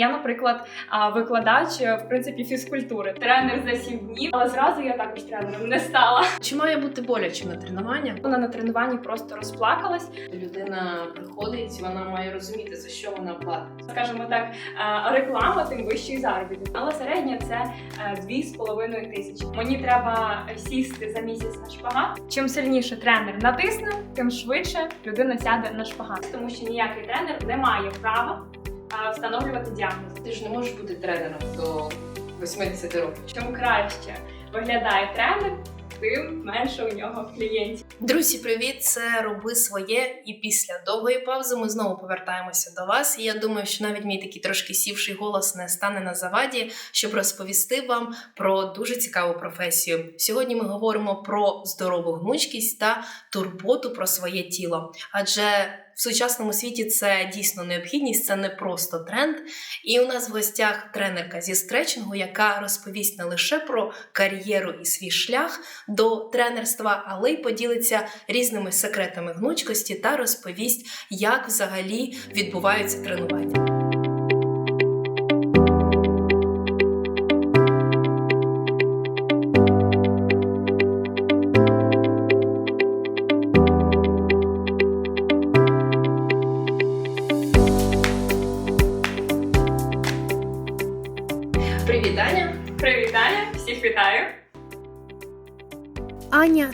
Я, наприклад, викладач е, в принципі фізкультури, тренер за сім днів, але зразу я також тренером не стала. Чи має бути боляче на тренування? Вона на тренуванні просто розплакалась. Людина приходить, вона має розуміти, за що вона платить. Скажімо так, реклама тим вищий заробіток. Але середня це е, дві з половиною тисячі. Мені треба сісти за місяць на шпагат. Чим сильніше тренер натисне, тим швидше людина сяде на шпагат, тому що ніякий тренер не має права встановлювати діагноз. Ти ж не можеш бути тренером до 80 років. Чим краще виглядає тренер, тим менше у нього клієнтів. Друзі, привіт! Це роби своє. І після довгої паузи ми знову повертаємося до вас. І я думаю, що навіть мій такий трошки сівший голос не стане на заваді, щоб розповісти вам про дуже цікаву професію. Сьогодні ми говоримо про здорову гнучкість та турботу про своє тіло. Адже в сучасному світі це дійсно необхідність, це не просто тренд. І у нас в гостях тренерка зі стретчингу, яка розповість не лише про кар'єру і свій шлях до тренерства, але й поділиться різними секретами гнучкості та розповість, як взагалі відбуваються тренування.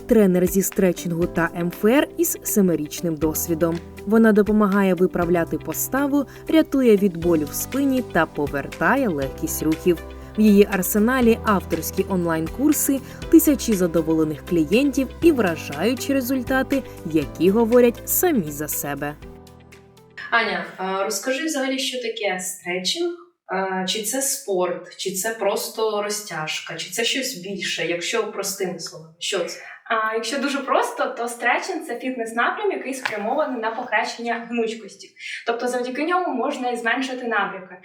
Тренер зі стретчингу та МФР із семирічним досвідом. Вона допомагає виправляти поставу, рятує від болю в спині та повертає легкість рухів. В її арсеналі авторські онлайн-курси, тисячі задоволених клієнтів і вражаючі результати, які говорять самі за себе. Аня, розкажи взагалі, що таке стретчинг? Чи це спорт, чи це просто розтяжка, чи це щось більше, якщо простими словами, що це? А якщо дуже просто, то стретчинг – це фітнес-напрям, який спрямований на покращення гнучкості. Тобто, завдяки ньому можна і зменшити набряки,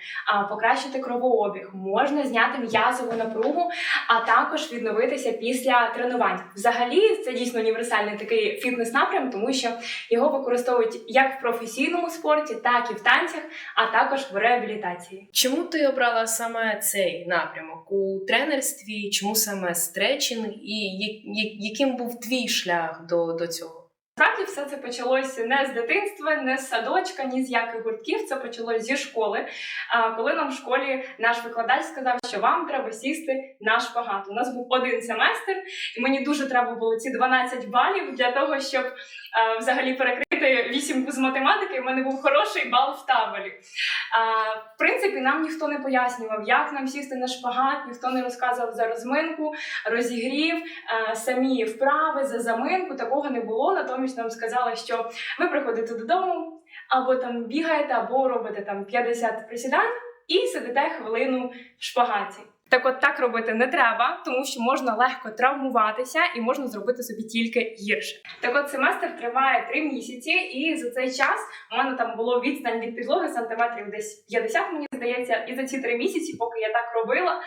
покращити кровообіг, можна зняти м'язову напругу, а також відновитися після тренувань. Взагалі, це дійсно універсальний такий фітнес-напрям, тому що його використовують як в професійному спорті, так і в танцях, а також в реабілітації. Чому ти обрала саме цей напрямок у тренерстві? Чому саме стретчинг? І я- я- яким був твій шлях до, до цього? Справді все це почалося не з дитинства, не з садочка, ні з яких гуртків. Це почалося зі школи. А коли нам в школі наш викладач сказав, що вам треба сісти на шпагат. У нас був один семестр, і мені дуже треба було ці 12 балів для того, щоб а, взагалі перекрити вісімку з математики. У мене був хороший бал в табелі. А, в принципі, нам ніхто не пояснював, як нам сісти на шпагат, ніхто не розказував за розминку, розігрів, а, самі вправи за заминку. Такого не було. Натомість нам сказали, що ви приходите додому, або там бігаєте, або робите там 50 присідань і сидите хвилину в шпагаті. Так от так робити не треба, тому що можна легко травмуватися і можна зробити собі тільки гірше. Так от семестр триває три місяці, і за цей час у мене там було відстань від підлоги сантиметрів десь 50, мені здається, і за ці три місяці, поки я так робила,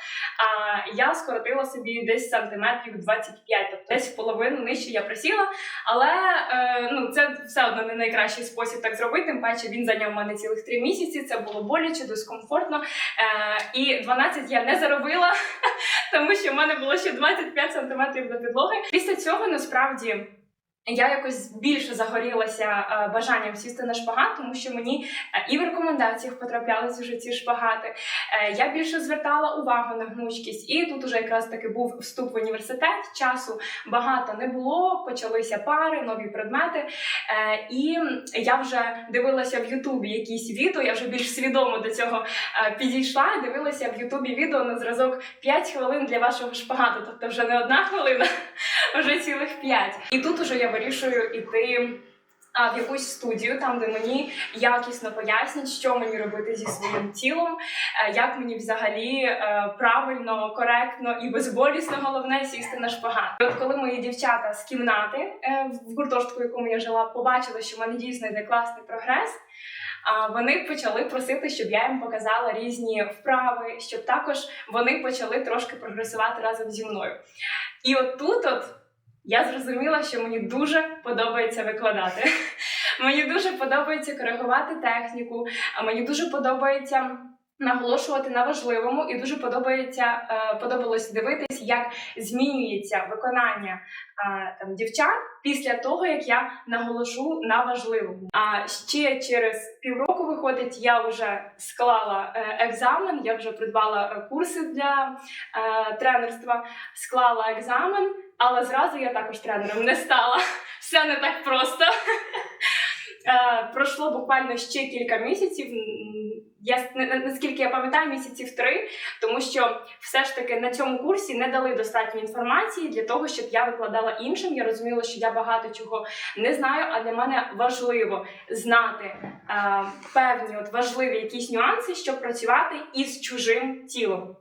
я скоротила собі десь сантиметрів 25, тобто десь в половину нижче я присіла. Але е, ну це все одно не найкращий спосіб так зробити. Тим паче він зайняв мене цілих три місяці. Це було боляче, дискомфортно. Е, і 12 я не заробила, тому що в мене було ще 25 сантиметрів до підлоги. Після цього насправді. Я якось більше загорілася е, бажанням сісти на шпагат, тому що мені е, і в рекомендаціях потраплялись вже ці шпагати. Е, я більше звертала увагу на гнучкість, і тут уже якраз таки був вступ в університет. Часу багато не було, почалися пари, нові предмети. І я вже дивилася в Ютубі якісь відео. Я вже більш свідомо до цього підійшла. Дивилася в Ютубі відео на зразок 5 хвилин для вашого шпагату, тобто вже не одна хвилина, вже цілих 5. І тут уже я вирішую іти. А в якусь студію, там де мені якісно пояснять, що мені робити зі своїм тілом, е, як мені взагалі е, правильно, коректно і безболісно головне сісти на шпагат. От коли мої дівчата з кімнати е, в гуртожитку, в якому я жила, побачили, що в мене дійсно йде класний прогрес. Вони почали просити, щоб я їм показала різні вправи, щоб також вони почали трошки прогресувати разом зі мною. І от тут от я зрозуміла, що мені дуже подобається викладати. Мені дуже подобається коригувати техніку, а мені дуже подобається Наголошувати на важливому і дуже подобається е, подобалось дивитись, як змінюється виконання там дівчат після того, як я наголошу на важливому. А ще через півроку виходить, я вже склала е, екзамен, я вже придбала курси для е, тренерства, склала екзамен, але зразу я також тренером не стала. Все не так просто. Е, Пройшло буквально ще кілька місяців. Я наскільки я пам'ятаю, місяців три, тому що все ж таки на цьому курсі не дали достатньо інформації для того, щоб я викладала іншим. Я розуміла, що я багато чого не знаю, а для мене важливо знати е, певні от важливі якісь нюанси, щоб працювати із чужим тілом.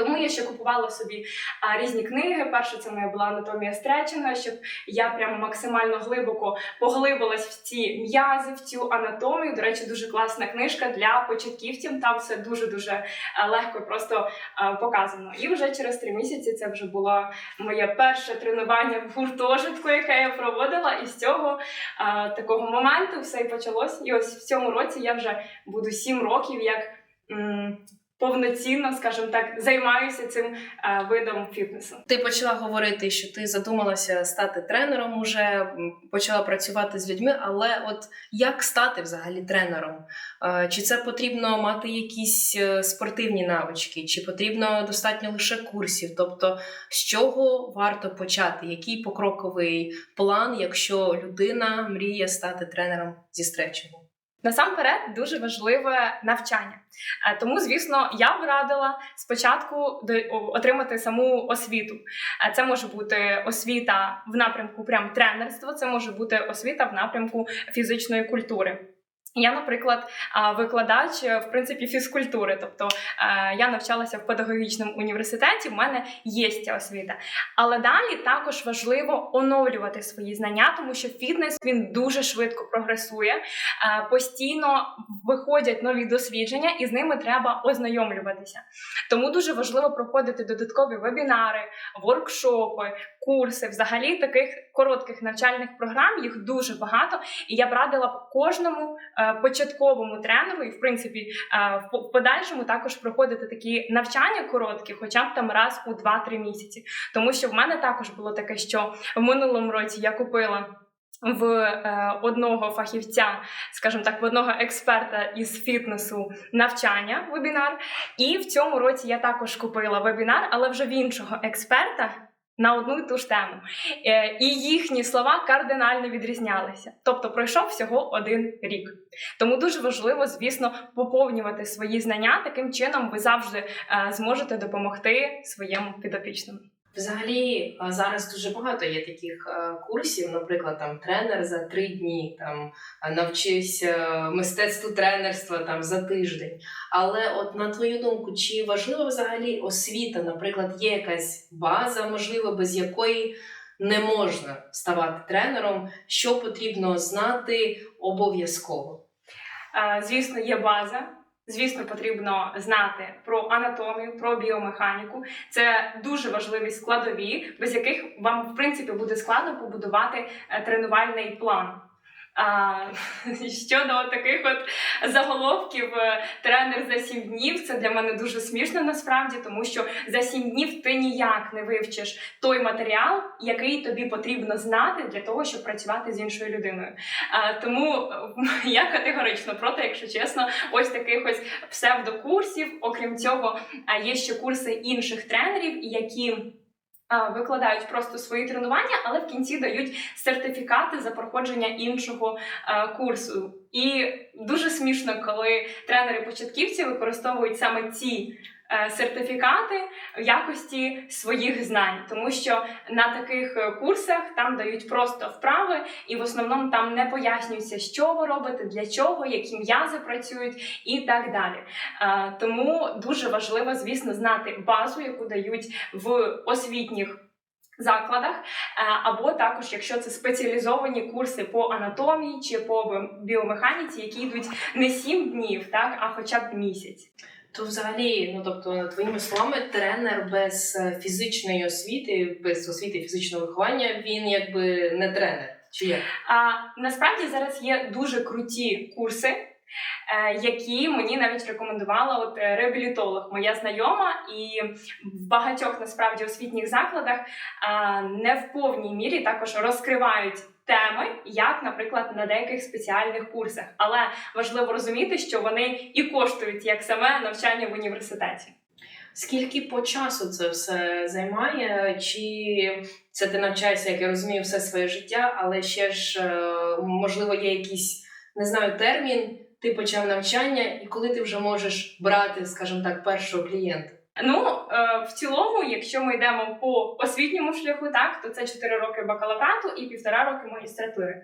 Тому я ще купувала собі а, різні книги. Перше, це моя була анатомія стретчинга, щоб я прямо максимально глибоко поглибилась в ці м'язи, в цю анатомію. До речі, дуже класна книжка для початківців. Там все дуже дуже легко просто е, показано. І вже через три місяці це вже було моє перше тренування в гуртожитку, яке я проводила. І з цього е, такого моменту все і почалось. І ось в цьому році я вже буду сім років як. Повноцінно, скажімо так, займаюся цим е, видом фітнесу. Ти почала говорити, що ти задумалася стати тренером, уже почала працювати з людьми. Але от як стати взагалі тренером? Е, Чи це потрібно мати якісь е, спортивні навички, чи потрібно достатньо лише курсів? Тобто, з чого варто почати? Який покроковий план, якщо людина мріє стати тренером зі стретчингу? Насамперед дуже важливе навчання. Е, Тому, звісно, я б радила спочатку отримати саму освіту. Е, Це може бути освіта в напрямку прям тренерства, це може бути освіта в напрямку фізичної культури. Я, наприклад, викладач е, в принципі фізкультури, тобто е, я навчалася в педагогічному університеті, в мене є ця освіта. Але далі також важливо оновлювати свої знання, тому що фітнес він дуже швидко прогресує. Е, постійно виходять нові дослідження, і з ними треба ознайомлюватися. Тому дуже важливо проходити додаткові вебінари, воркшопи, курси. Взагалі таких коротких навчальних програм їх дуже багато. І я б радила кожному е, початковому тренеру, і в принципі е, в подальшому також проходити такі навчання короткі, хоча б там раз у 2-3 місяці. Тому що в мене також було таке, що в минулому році я купила в е, одного фахівця, скажімо так, в одного експерта із фітнесу навчання вебінар. І в цьому році я також купила вебінар, але вже в іншого експерта. На одну і ту ж тему. Е, і їхні слова кардинально відрізнялися. Тобто пройшов всього один рік. Тому дуже важливо, звісно, поповнювати свої знання. Таким чином ви завжди е, зможете допомогти своєму підопічному. Взагалі зараз дуже багато є таких е, курсів, наприклад, там тренер за три дні, там а, навчись е, мистецтву тренерства там за тиждень. Але от на твою думку, чи важлива взагалі освіта? Наприклад, є якась база, можливо, без якої не можна ставати тренером, що потрібно знати обов'язково? Е, Звісно, є база. Звісно, потрібно знати про анатомію, про біомеханіку. Це дуже важливі складові, без яких вам в принципі буде складно побудувати е, тренувальний план. А, щодо таких от заголовків е, тренер за сім днів, це для мене дуже смішно насправді, тому що за сім днів ти ніяк не вивчиш той матеріал, який тобі потрібно знати для того, щоб працювати з іншою людиною. А, тому е, я категорично проти, якщо чесно, ось таких ось псевдокурсів. Окрім цього, є ще курси інших тренерів, які. Викладають просто свої тренування, але в кінці дають сертифікати за проходження іншого курсу. І дуже смішно, коли тренери-початківці використовують саме ці сертифікати в якості своїх знань, тому що на таких е, курсах там дають просто вправи, і в основному там не пояснюється, що ви робите, для чого, які м'язи працюють і так далі. Е, Тому дуже важливо, звісно, знати базу, яку дають в освітніх. Закладах, Е, або також, якщо це спеціалізовані курси по анатомії чи по біомеханіці, які йдуть не сім днів, так а хоча б місяць. То взагалі, ну тобто, твоїми словами, тренер без е, фізичної освіти, без освіти фізичного виховання, він якби не тренер. Чи як? А насправді зараз є дуже круті курси. е, які мені навіть рекомендувала от е, реабілітолог, моя знайома, і в багатьох насправді освітніх закладах не в повній мірі також розкривають. Теми, як, наприклад, на деяких спеціальних курсах, але важливо розуміти, що вони і коштують як саме навчання в університеті. Скільки по часу це все займає? Чи це ти навчаєшся, як я розумію, все своє життя, але ще ж е, можливо є якийсь не знаю термін, ти почав навчання, і коли ти вже можеш брати, скажімо так, першого клієнта? Ну, е, в цілому, якщо ми йдемо по освітньому шляху, так то це 4 роки бакалаврату і півтора роки магістратури.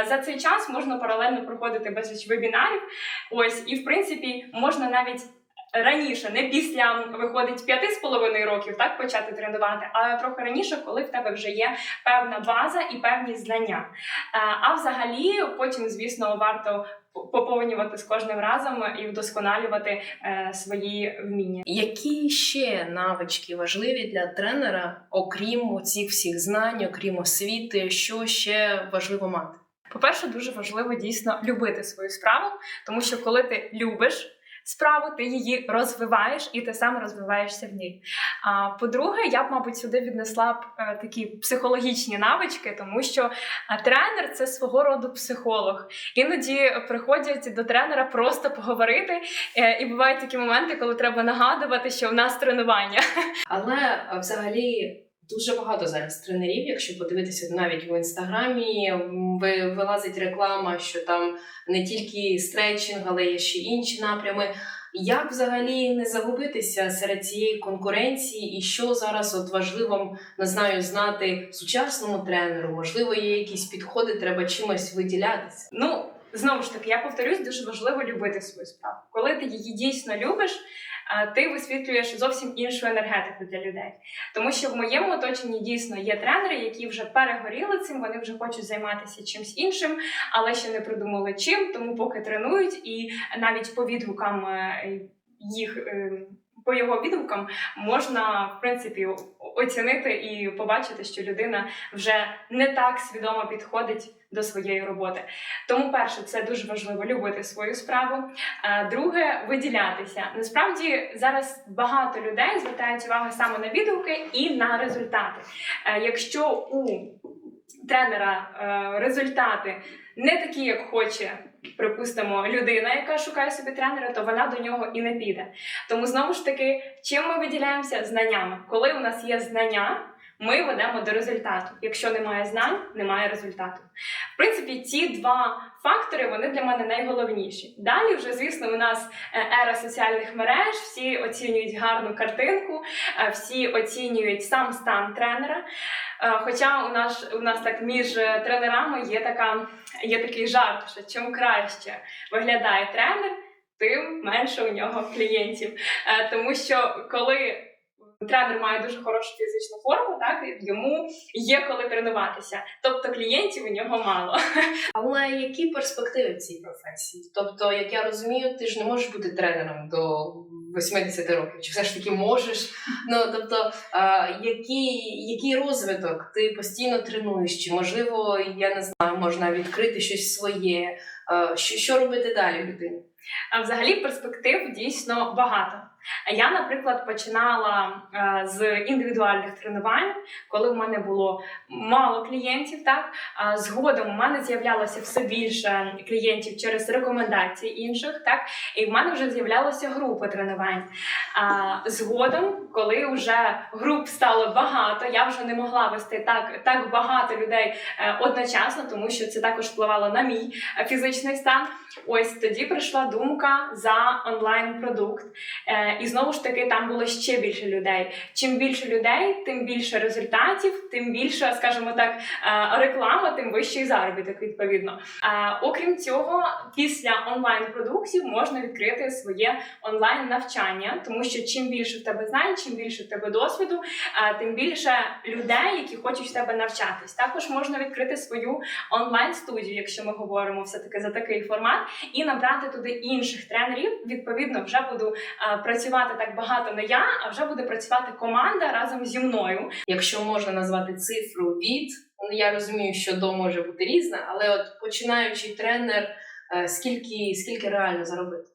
Е, За цей час можна паралельно проходити безліч вебінарів. Ось, і в принципі можна навіть. Раніше, не після виходить п'яти з половиною років, так почати тренувати, а трохи раніше, коли в тебе вже є певна база і певні знання. Е, А взагалі, потім, звісно, варто поповнювати з кожним разом і вдосконалювати е, свої вміння. Які ще навички важливі для тренера, окрім цих всіх знань, окрім освіти, що ще важливо мати? По-перше, дуже важливо дійсно любити свою справу, тому що коли ти любиш справу, ти її розвиваєш і ти сам розвиваєшся в ній. А по-друге, я б, мабуть, сюди віднесла б е, такі психологічні навички, тому що е, тренер це свого роду психолог. Іноді приходять до тренера просто поговорити, е, і бувають такі моменти, коли треба нагадувати, що в нас тренування. Але взагалі дуже багато зараз тренерів, якщо подивитися навіть в інстаграмі, ви- вилазить реклама, що там не тільки стретчинг, але є ще інші напрями. Як взагалі не загубитися серед цієї конкуренції, і що зараз от важливо не знаю знати сучасному тренеру? Можливо, є якісь підходи, треба чимось виділятися. Ну, знову ж таки, я повторюсь, дуже важливо любити свою справу. Коли ти її дійсно любиш, ти висвітлюєш зовсім іншу енергетику для людей. Тому що в моєму оточенні дійсно є тренери, які вже перегоріли цим, вони вже хочуть займатися чимсь іншим, але ще не придумали чим, тому поки тренують, і навіть по відгукам е, їх. е, По його відгукам можна в принципі оцінити і побачити, що людина вже не так свідомо підходить до своєї роботи. Тому, перше, це дуже важливо любити свою справу. А друге виділятися. Насправді зараз багато людей звертають увагу саме на відгуки і на результати. Е, Якщо у тренера е, результати не такі, як хоче. Припустимо, людина, яка шукає собі тренера, то вона до нього і не піде. Тому знову ж таки, чим ми виділяємося знаннями? Коли у нас є знання, ми ведемо до результату. Якщо немає знань, немає результату. В принципі, ці два фактори вони для мене найголовніші. Далі, вже звісно, у нас е, ера соціальних мереж, всі оцінюють гарну картинку, е, всі оцінюють сам стан тренера. Е, Хоча у нас у нас так між тренерами є така є такий жарт, що чим краще виглядає тренер, тим менше у нього клієнтів. Тому що коли тренер має дуже хорошу фізичну форму, так і йому є коли тренуватися. Тобто клієнтів у нього мало. Але які перспективи в цій професії? Тобто, як я розумію, ти ж не можеш бути тренером до 80 років, чи все ж таки можеш? Ну тобто, а, який, який розвиток ти постійно тренуєш? Чи можливо, я не знаю, можна відкрити щось своє? А, що, що робити далі людині? А взагалі перспектив дійсно багато. Я, наприклад, починала е, з індивідуальних тренувань, коли в мене було мало клієнтів. Так згодом у мене з'являлося все більше клієнтів через рекомендації інших. Так і в мене вже з'являлася група тренувань. Згодом, коли вже груп стало багато, я вже не могла вести так, так багато людей е, одночасно, тому що це також впливало на мій фізичний стан. Ось тоді прийшла думка за онлайн продукт. Е, і знову ж таки там було ще більше людей. Чим більше людей, тим більше результатів, тим більше, скажімо так, е, реклама, тим вищий заробіток відповідно. Е, окрім цього, після онлайн продуктів можна відкрити своє онлайн навчання, тому що чим більше в тебе знань, чим більше в тебе досвіду, е, тим більше людей, які хочуть в тебе навчатись. Також можна відкрити свою онлайн студію, якщо ми говоримо все таки за такий формат, і набрати туди інших тренерів. Відповідно, вже буду е, працювати так багато не я, а вже буде працювати команда разом зі мною. Якщо можна назвати цифру від, ну я розумію, що до може бути різна, але от починаючий тренер, Е, Скільки, скільки реально заробити?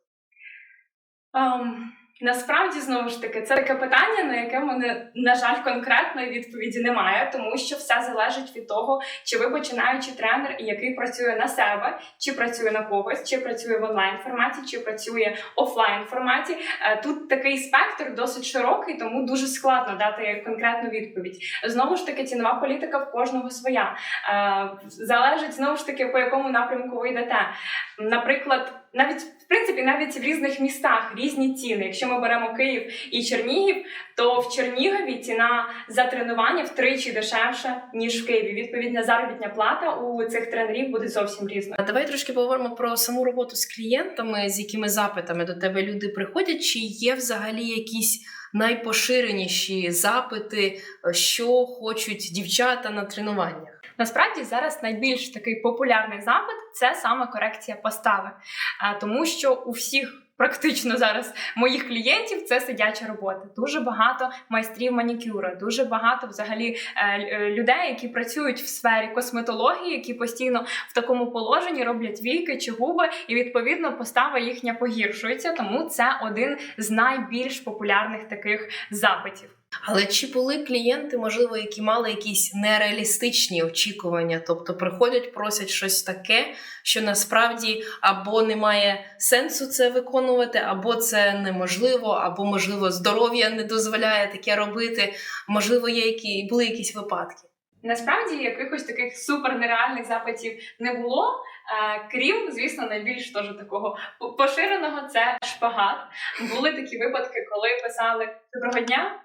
Ем, насправді, знову ж таки, це таке питання, на яке мене, на жаль, конкретної відповіді немає, тому що все залежить від того, чи ви починаючий тренер, який працює на себе, чи працює на когось, чи працює в онлайн форматі, чи працює офлайн форматі. Е, Тут такий спектр досить широкий, тому дуже складно дати конкретну відповідь. Знову ж таки, цінова політика в кожного своя. Е, Залежить знову ж таки, по якому напрямку ви йдете. Наприклад, навіть в принципі, навіть в різних містах різні ціни. Якщо ми беремо Київ і Чернігів, то в Чернігові ціна за тренування втричі дешевша ніж в Києві. Відповідна заробітня плата у цих тренерів буде зовсім різною. А давай трошки поговоримо про саму роботу з клієнтами, з якими запитами до тебе люди приходять. Чи є взагалі якісь найпоширеніші запити, що хочуть дівчата на тренуваннях? Насправді зараз найбільш такий популярний запит це саме корекція постави, тому що у всіх. Практично зараз моїх клієнтів це сидяча робота. Дуже багато майстрів манікюра, дуже багато взагалі е, е, людей, які працюють в сфері косметології, які постійно в такому положенні роблять війки чи губи, і відповідно постава їхня погіршується. Тому це один з найбільш популярних таких запитів. Але чи були клієнти, можливо, які мали якісь нереалістичні очікування? Тобто приходять, просять щось таке, що насправді або немає сенсу це виконувати, або це неможливо, або можливо здоров'я не дозволяє таке робити. Можливо, є які були якісь випадки. Насправді якихось таких супер нереальних запитів не було. е, Крім, звісно, найбільш теж такого поширеного це шпагат. Були такі випадки, коли писали Доброго дня,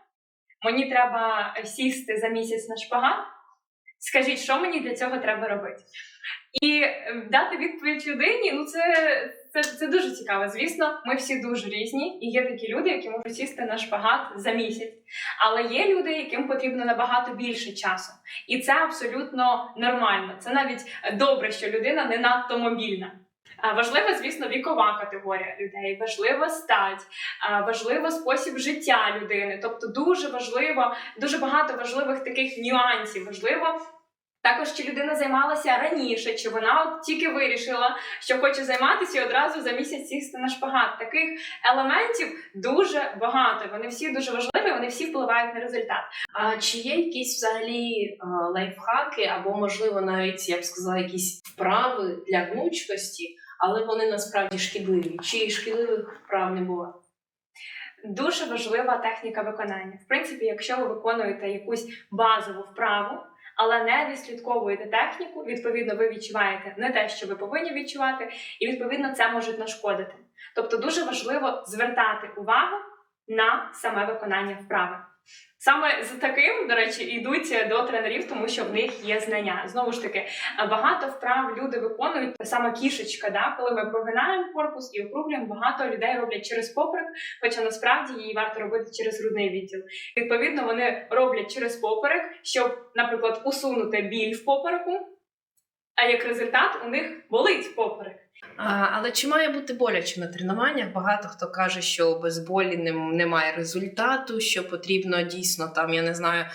мені треба сісти за місяць на шпагат. Скажіть, що мені для цього треба робити? І е, дати відповідь людині, ну це, це, це дуже цікаво. Звісно, ми всі дуже різні, і є такі люди, які можуть сісти на шпагат за місяць. Але є люди, яким потрібно набагато більше часу. І це абсолютно нормально. Це навіть добре, що людина не надто мобільна. Важлива, звісно, вікова категорія людей, важлива стать, важливо спосіб життя людини. Тобто дуже важливо, дуже багато важливих таких нюансів. Важливо також, чи людина займалася раніше, чи вона от тільки вирішила, що хоче займатися і одразу за місяць сісти на шпагат. Таких елементів дуже багато. Вони всі дуже важливі, вони всі впливають на результат. А чи є якісь взагалі лайфхаки, або, можливо, навіть я б сказала, якісь вправи для гнучкості, але вони насправді шкідливі? Чи шкідливих вправ не буває? Дуже важлива техніка виконання. В принципі, якщо ви виконуєте якусь базову вправу, але не відслідковуєте техніку, відповідно, ви відчуваєте не те, що ви повинні відчувати, і відповідно це може нашкодити. Тобто, дуже важливо звертати увагу на саме виконання вправи. Саме з таким, до речі, йдуть до тренерів, тому що в них є знання. Знову ж таки, багато вправ люди виконують саме кішечка. Да? Коли ми прогинаємо корпус і округлюємо, багато людей роблять через поперек, хоча насправді її варто робити через грудний відділ. Відповідно, вони роблять через поперек, щоб, наприклад, усунути біль в попереку. А як результат у них болить поперек. А, але чи має бути боляче на тренуваннях? Багато хто каже, що без болі немає результату, що потрібно дійсно там, я не знаю, е,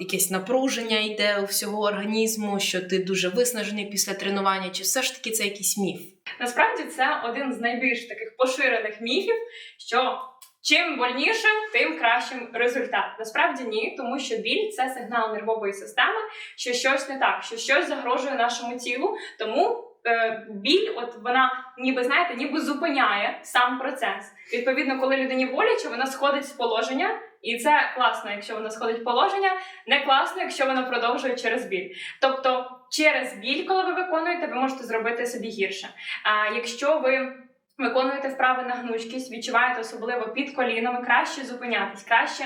якесь напруження йде у всього організму, що ти дуже виснажений після тренування, чи все ж таки це якийсь міф? Насправді це один з найбільш таких поширених міфів, що чим больніше, тим кращим результат. Насправді ні, тому що біль це сигнал нервової системи, що щось не так, що щось загрожує нашому тілу. Тому е, біль, от вона ніби знаєте, ніби зупиняє сам процес. Відповідно, коли людині боляче, вона сходить з положення. І це класно, якщо вона сходить в положення, не класно, якщо вона продовжує через біль. Тобто, через біль, коли ви виконуєте, ви можете зробити собі гірше. А якщо ви виконуєте вправи на гнучкість, відчуваєте особливо під колінами, краще зупинятись, краще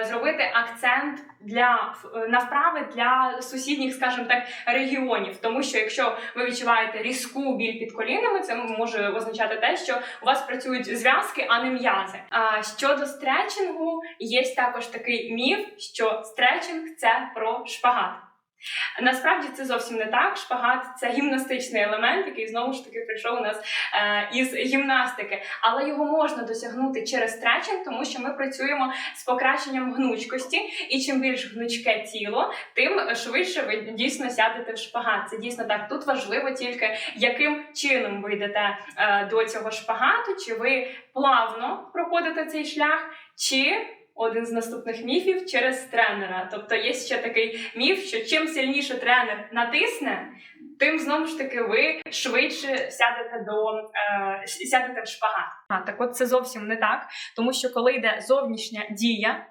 е, зробити акцент для в- на вправи для сусідніх, скажімо так, регіонів. Тому що якщо ви відчуваєте різку біль під колінами, це може означати те, що у вас працюють зв'язки, а не м'язи. А щодо стретчингу, є також такий міф, що стретчинг це про шпагат. Насправді це зовсім не так. Шпагат це гімнастичний елемент, який знову ж таки прийшов у нас е, із гімнастики, але його можна досягнути через стретчинг, тому що ми працюємо з покращенням гнучкості, і чим більш гнучке тіло, тим швидше ви дійсно сядете в шпагат. Це дійсно так. Тут важливо тільки яким чином ви йдете е, до цього шпагату, чи ви плавно проходите цей шлях, чи один з наступних міфів через тренера. Тобто є ще такий міф, що чим сильніше тренер натисне, тим знову ж таки ви швидше сядете до е, сядете в шпагат. А так от це зовсім не так, тому що коли йде зовнішня дія.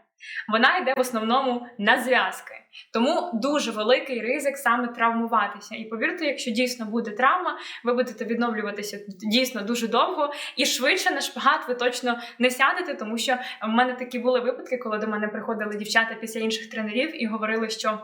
Вона йде в основному на зв'язки, тому дуже великий ризик саме травмуватися. І повірте, якщо дійсно буде травма, ви будете відновлюватися дійсно дуже довго і швидше на шпагат ви точно не сядете, тому що в мене такі були випадки, коли до мене приходили дівчата після інших тренерів і говорили, що.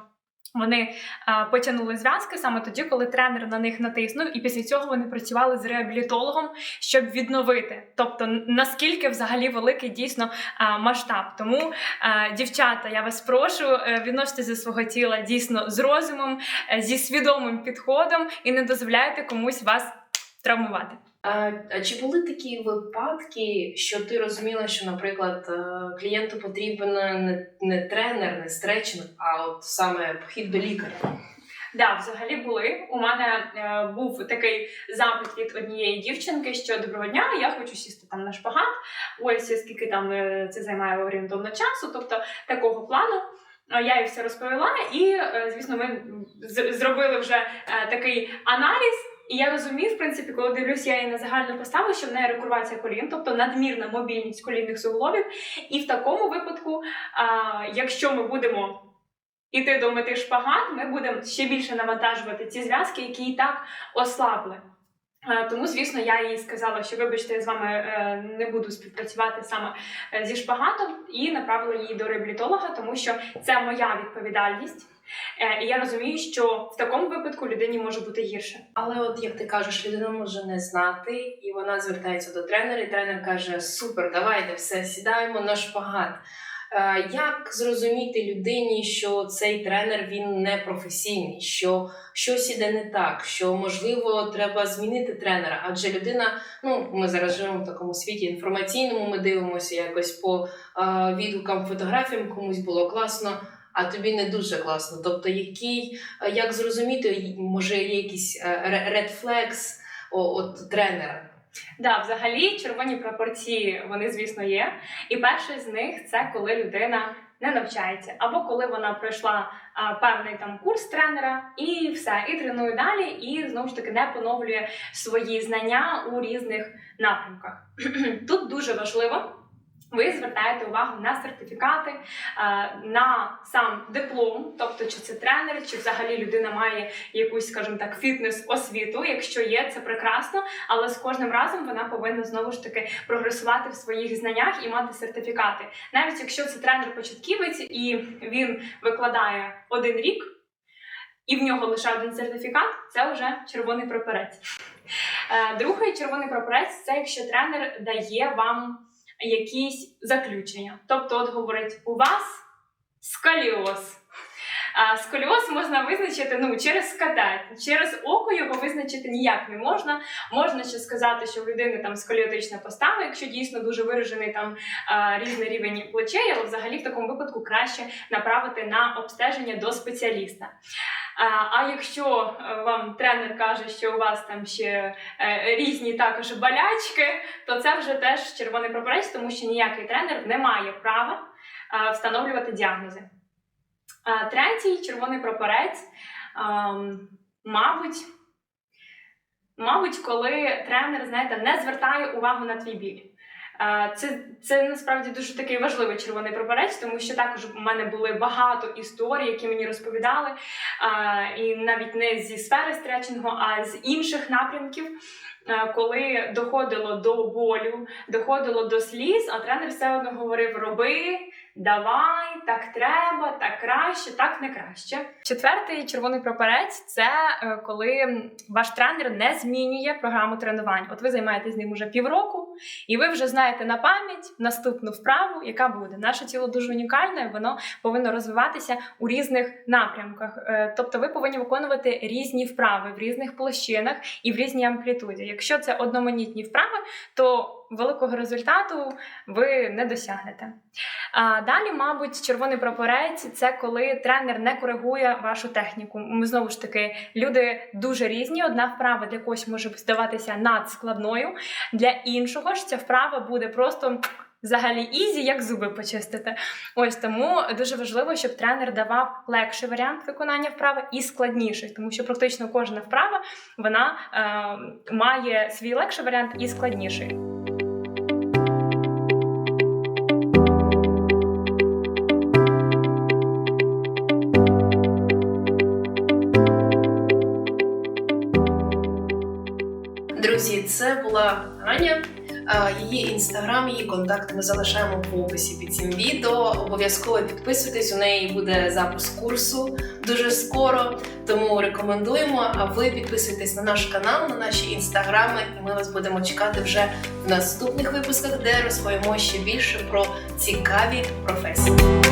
Вони е, потягнули зв'язки саме тоді, коли тренер на них натиснув, і після цього вони працювали з реабілітологом, щоб відновити. Тобто, наскільки взагалі великий дійсно е, масштаб. Тому, е, дівчата, я вас прошу, відноситесь до свого тіла дійсно з розумом, зі свідомим підходом і не дозволяйте комусь вас травмувати. А, чи були такі випадки, що ти розуміла, що, наприклад, е, клієнту потрібен не, не тренер, не стретчинг, а от саме похід до лікаря? Да, взагалі були. У мене е, був такий запит від однієї дівчинки, що доброго дня, я хочу сісти там на шпагат. Ось скільки там е, це займає орієнтовно часу, тобто такого плану. Е, Я їй все розповіла, і е, звісно, ми зробили вже такий аналіз. І я розумію, в принципі, коли дивлюсь я її на загальну поставу, що в неї рекурвація колін, тобто надмірна мобільність колінних суглобів. І в такому випадку, а, якщо ми будемо іти до мети шпагат, ми будемо ще більше навантажувати ці зв'язки, які і так ослабли. Е, Тому, звісно, я їй сказала, що вибачте, я з вами е, не буду співпрацювати саме е, зі шпагатом, і направила її до реабілітолога, тому що це моя відповідальність. І я розумію, що в такому випадку людині може бути гірше. Але от як ти кажеш, людина може не знати, і вона звертається до тренера, і тренер каже: Супер, давайте все, сідаємо на шпагат. Е, Як зрозуміти людині, що цей тренер він не професійний, що щось іде не так, що можливо треба змінити тренера? Адже людина, ну ми зараз живемо в такому світі інформаційному, ми дивимося якось по е, відгукам, фотографіям, комусь було класно. А тобі не дуже класно. Тобто, який е, як зрозуміти, може є якийсь ре- red flags о- от тренера? Да, взагалі червоні пропорції вони, звісно, є. І перший з них це коли людина не навчається, або коли вона пройшла а, певний там курс тренера, і все, і тренує далі, і знову ж таки не поновлює свої знання у різних напрямках. Тут дуже важливо. Ви звертаєте увагу на сертифікати, е, на сам диплом, тобто чи це тренер, чи взагалі людина має якусь, скажімо так, фітнес-освіту. Якщо є, це прекрасно, але з кожним разом вона повинна знову ж таки прогресувати в своїх знаннях і мати сертифікати. Навіть якщо це тренер-початківець і він викладає один рік, і в нього лише один сертифікат, це вже червоний прапорець. Е, Другий червоний прапорець це якщо тренер дає вам якісь заключення. Тобто, от говорить, у вас сколіоз. А сколіоз можна визначити ну, через КТ. Через око його визначити ніяк не можна. Можна ще сказати, що в людини там сколіотична постава, якщо дійсно дуже виражений там різний рівень плечей, але взагалі в такому випадку краще направити на обстеження до спеціаліста. А, якщо е, вам тренер каже, що у вас там ще е, різні також болячки, то це вже теж червоний прапорець, тому що ніякий тренер не має права встановлювати діагнози. Третій червоний прапорець, мабуть, мабуть, коли тренер, знаєте, не звертає увагу на твій біль. Це, це насправді дуже такий важливий червоний прапорець, тому що також у мене були багато історій, які мені розповідали, і навіть не зі сфери стречингу, а з інших напрямків. Коли доходило до болю, доходило до сліз, а тренер все одно говорив: роби, давай, так треба, так краще, так не краще. Четвертий червоний прапорець це е, коли ваш тренер не змінює програму тренувань. От ви займаєтесь з ним уже півроку, і ви вже знаєте на пам'ять наступну вправу, яка буде. Наше тіло дуже унікальне, воно повинно розвиватися у різних напрямках. Е, Тобто, ви повинні виконувати різні вправи в різних площинах і в різній амплітуді. Якщо це одноманітні вправи, то великого результату ви не досягнете. А далі, мабуть, червоний прапорець це коли тренер не коригує вашу техніку. Ми знову ж таки люди дуже різні. Одна вправа для когось може здаватися надскладною, для іншого ж ця вправа буде просто. Взагалі ізі, як зуби почистити. Ось тому дуже важливо, щоб тренер давав легший варіант виконання вправи і складніший, тому що практично кожна вправа вона е, має свій легший варіант і складніший. Друзі, це була Аня. Її інстаграм, її контакти ми залишаємо в описі під цим відео. Обов'язково підписуйтесь. У неї буде запуск курсу дуже скоро. Тому рекомендуємо. А ви підписуйтесь на наш канал, на наші інстаграми, і ми вас будемо чекати вже в наступних випусках, де розповімо ще більше про цікаві професії.